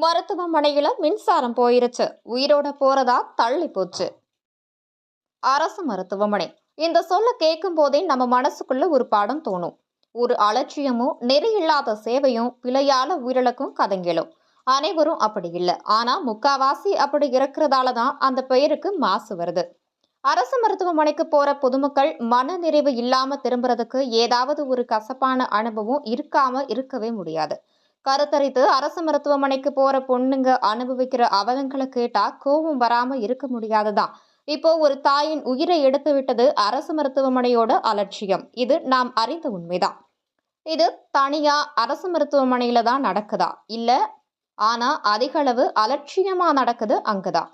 மருத்துவமனையில மின்சாரம் போயிருச்சு. உயிரோட போறதா தள்ளி போச்சு. அரசு மருத்துவமனை. இந்த சொல்ல கேட்கும் போதே நம்ம மனசுக்குள்ள ஒரு பாடம் தோணும். ஒரு அலட்சியமும் நெறி இல்லாத சேவையும் பிழையால உயிரிழக்கும் கதைங்களும். அனைவரும் அப்படி இல்லை. ஆனா முக்காவாசி அப்படி இருக்கிறதால தான் அந்த பெயருக்கு மாசு வருது. அரசு மருத்துவமனைக்கு போற பொதுமக்கள் மன நிறைவு இல்லாம திரும்புறதுக்கு ஏதாவது ஒரு கசப்பான அனுபவம் இருக்காம இருக்கவே முடியாது. கருத்தரித்து அரசு மருத்துவமனைக்கு போற பொண்ணுங்க அனுபவிக்கிற அவலங்களை கேட்டா கோபம் வராம இருக்க முடியாதுதான் இப்போ ஒரு தாயின் உயிரை எடுத்து விட்டது அரசு மருத்துவமனையோட அலட்சியம். இது நாம் அறிந்த உண்மைதான் இது தனியா அரசு மருத்துவமனையில தான் நடக்குதா? இல்ல ஆனா அதிக அளவு அலட்சியமா நடக்குது அங்குதான்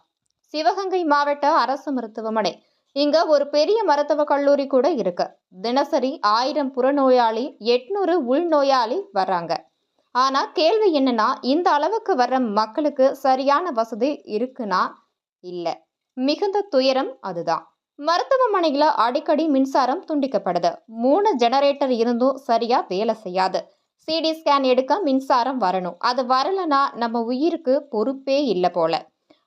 சிவகங்கை மாவட்ட அரசு மருத்துவமனை. இங்க ஒரு பெரிய மருத்துவ கல்லூரி கூட இருக்கு. தினசரி ஆயிரம் புறநோயாளி எட்நூறு உள்நோயாளி வர்றாங்க. ஆனால் கேள்வி என்னன்னா இந்த அளவுக்கு வர்ற மக்களுக்கு சரியான வசதி இருக்குன்னா? இல்லை. மிகுந்த துயரம் அதுதான். மருத்துவமனையில் அடிக்கடி மின்சாரம் துண்டிக்கப்படுது. மூணு ஜெனரேட்டர் இருந்தும் சரியா வேலை செய்யாது. சிடி ஸ்கேன் எடுக்க மின்சாரம் வரணும். அது வரலனா நம்ம உயிருக்கு பொறுப்பே இல்லை போல.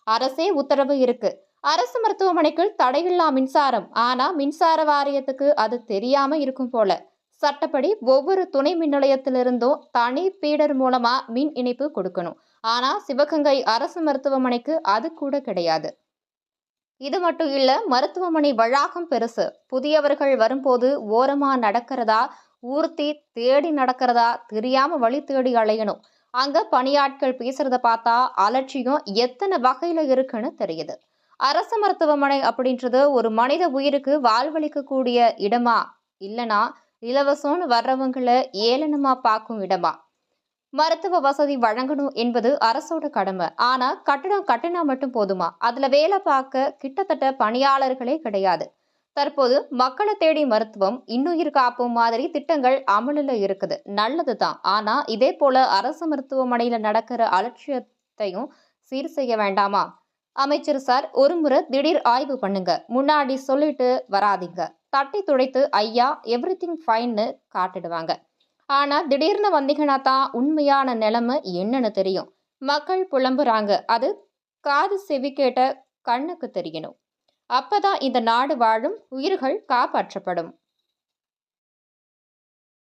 அரசே உத்தரவு இருக்கு. அரசு மருத்துவமனைக்கு தடையில்லா மின்சாரம். ஆனா மின்சார வாரியத்துக்கு அது தெரியாம இருக்கும் போல. சட்டப்படி ஒவ்வொரு துணை மின் நிலையத்திலிருந்தும் தனி பீடர் மூலமா மின் இணைப்பு கொடுக்கணும். ஆனா சிவகங்கை அரசு மருத்துவமனைக்கு அது கூட கிடையாது. இது மட்டும் இல்ல மருத்துவமனை வளாகம் பெருசு. புதியவர்கள் வரும்போது ஓரமா நடக்கிறதா ஊர்த்தி தேடி நடக்கிறதா தெரியாம வழி தேடி அலையணும். அங்க பணியாட்கள் பேசுறத பார்த்தா அலட்சியம் எத்தனை வகையில இருக்குன்னு தெரியுது. அரசு மருத்துவமனை அப்படின்றது ஒரு மனித உயிருக்கு வாழ்வளிக்கக்கூடிய இடமா இல்லைன்னா இலவசம்னு வர்றவங்களை ஏளனமா பார்க்கும் இடமா? மருத்துவ வசதி வழங்கணும் என்பது அரசோட கடமை. ஆனா கட்டணம் கட்டினா மட்டும் போதுமா? அதுல வேலை பார்க்க கிட்டத்தட்ட பணியாளர்களே கிடையாது. தற்போது மக்களை தேடி மருத்துவம் இன்னுயிர் காப்போம் மாதிரி திட்டங்கள் அமலில் இருக்குது. நல்லதுதான் ஆனா இதே போல அரசு மருத்துவமனையில நடக்கிற அலட்சியத்தையும் சீர் செய்ய வேண்டாமா? அமைச்சர் சார் ஒரு முறை திடீர் ஆய்வு பண்ணுங்க. முன்னாடி சொல்லிட்டு வராதீங்க. தட்டி துடைத்து ஐயா எவ்ரி திங் ஃபைன்னு காட்டிடுவாங்க. ஆனால் திடீர்னு வந்தீங்கன்னா தான் உண்மையான நிலைமை என்னன்னு தெரியும். மக்கள் புலம்புறாங்க. அது காது செவி கேட்ட கண்ணுக்கு தெரியணும் அப்பதான் இந்த நாடு வாழும் உயிர்கள் காப்பாற்றப்படும்.